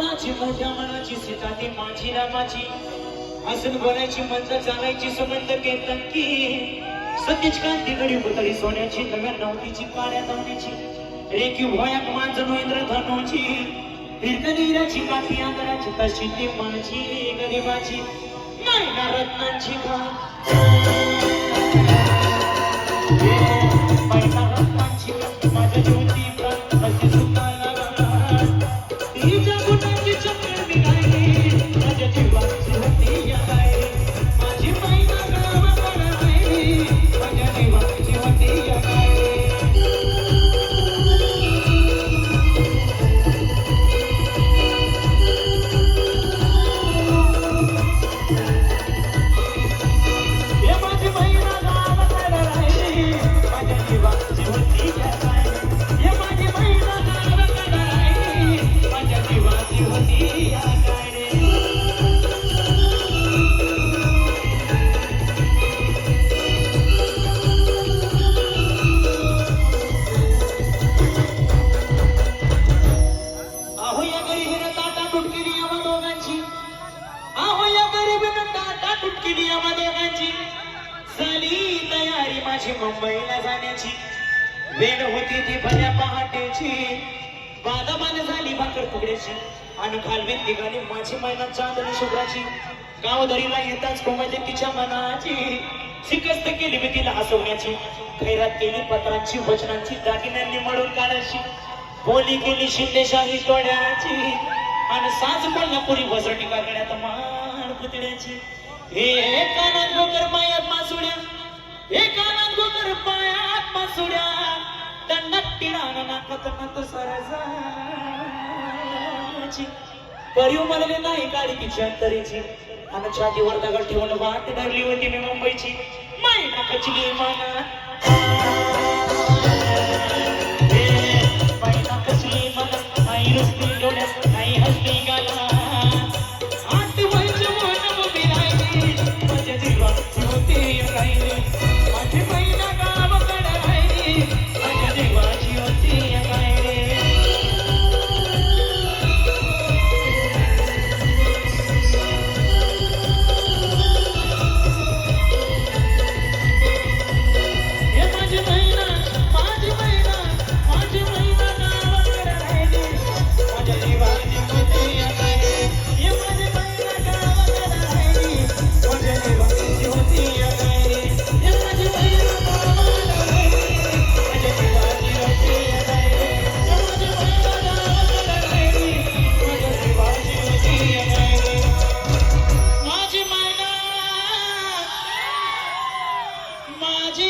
उगाच गुणाची मनाची सीता ती माझी रामाची. हसून बोलायची मंद चालायची सुगंध केतनकी सतीच कांती गडी पुतळी सोन्याची नव्या नवतीची काळ्या नवतीची. रेकी भोयाक मांज नोंद्र धनुची. हिरकनीराची काठी आंगराची तशी ती माझी गरिबाची. मैना रत्नांची का? रत्नांची माझ्या ज्योती माझी मुंबईला जाण्याची. वेळ होती ती भल्या पहाटेची. बादाबान झाली भाकर फुगड्याची. आणि खालवीत निघाली माझी मैना चांदणी शुभ्राची. गावदरीला येताच कोमलली तिच्या मनाची. शिकस्त केली मी तिला हसवण्याची. खैरात केली पत्रांची वचनांची दागिन्यांनी मळून काढायची. बोली केली शिंदेशाही तोड्याची. आणि साज कोल्हापुरी वसटी काकड्यात माण पुतळ्याची हे कानात गोकर पायात मासुड्या. हे कानात गुजर पाया नाही गाडी तिच्या छातीवर दगड ठेवून वाट धरली होती मी मुंबईची. माय नाकाची विमाना. कसली मन आई रस्ती. माझी